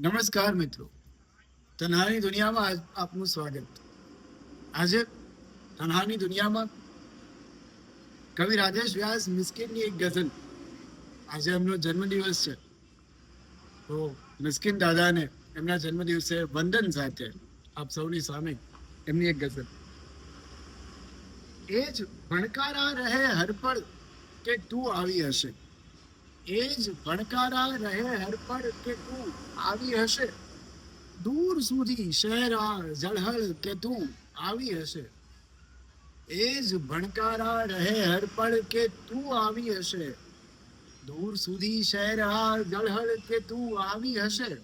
નમસ્કાર મિત્રો. તનહાની દુનિયામાં આપનું સ્વાગત. આજે તનહાની દુનિયામાં કવિ રાજેશ વ્યાસ મિસ્કિનની એક ગઝલ. આજે એમનો જન્મદિવસ છે. તો મિસ્કિન દાદાને એમના જન્મદિવસે વંદન સાથે આપ સૌની સામે એમની એક ગઝલ. એ જ ભણકારા રહે હરપળ કે તું આવી હશે. એ જ ભણકારા રહે હરપળ કે તું આવી હશે? દૂર સુધી શહેરા ઝળહળ કે તું આવી હશે? એ જ ભણકારા રહે હરપળ કે તું આવી હશે? દૂર સુધી શહેરા ઝળહળ કે તું આવી હશે?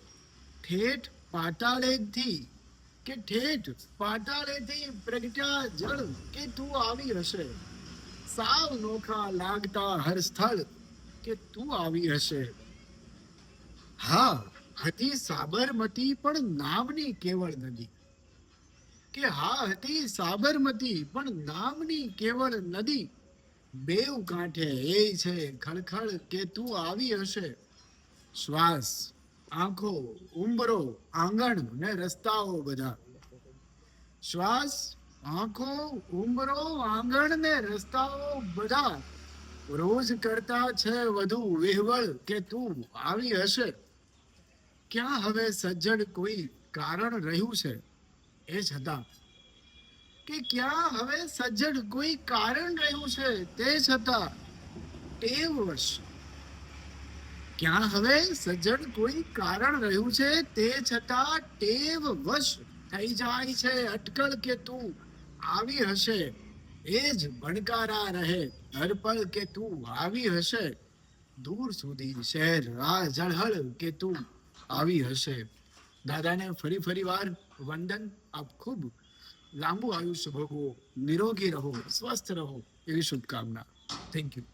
ઠેઠ પાતાળેથી કે ઠેઠ પાતાળેથી પ્રગટ્યા જળ કે તું આવી હશે? સાવ નોખા લાગતા હર સ્થળ કે તું આવી હશે? હા, હતી સાબરમતી, પણ નામની કેવળ નદી. કે હા, હતી સાબરમતી, પણ નામની કેવળ નદી. બેવ કાંઠે, એ છે, ખળખળ કે તું આવી હશે? શ્વાસ, આંખો, ઉંબરો, આંગણ ને રસ્તાઓ બધા. શ્વાસ, આંખો, ઉંબરો, આંગણ ને રસ્તાઓ બધા. રોજ કરતા છે વધુ વિહવળ કે તું આવી હશે? ક્યાં હવે સજ્જડ કોઈ કારણ રહ્યું છે? એ છતાં કે ક્યાં હવે સજ્જડ કોઈ કારણ રહ્યું છે તે છતાં ટેવવશ ક્યાં હવે સજ્જડ કોઈ કારણ રહ્યું છે તે છતાં ટેવ વશ થઈ જાય છે અટકળ કે તું આવી હશે? એ જ ભણકારા રહે. હરપળ કે તું આવી હશે? દૂર સુધી શહેર, રાહ ઝળહળ કે તું આવી હશે? દાદાને ફરી ફરી વાર વંદન આપ ખૂબ લાંબુ આયુષ્ય ભોગવો. નિરોગી રહો, સ્વસ્થ રહો એવી શુભકામના. Thank you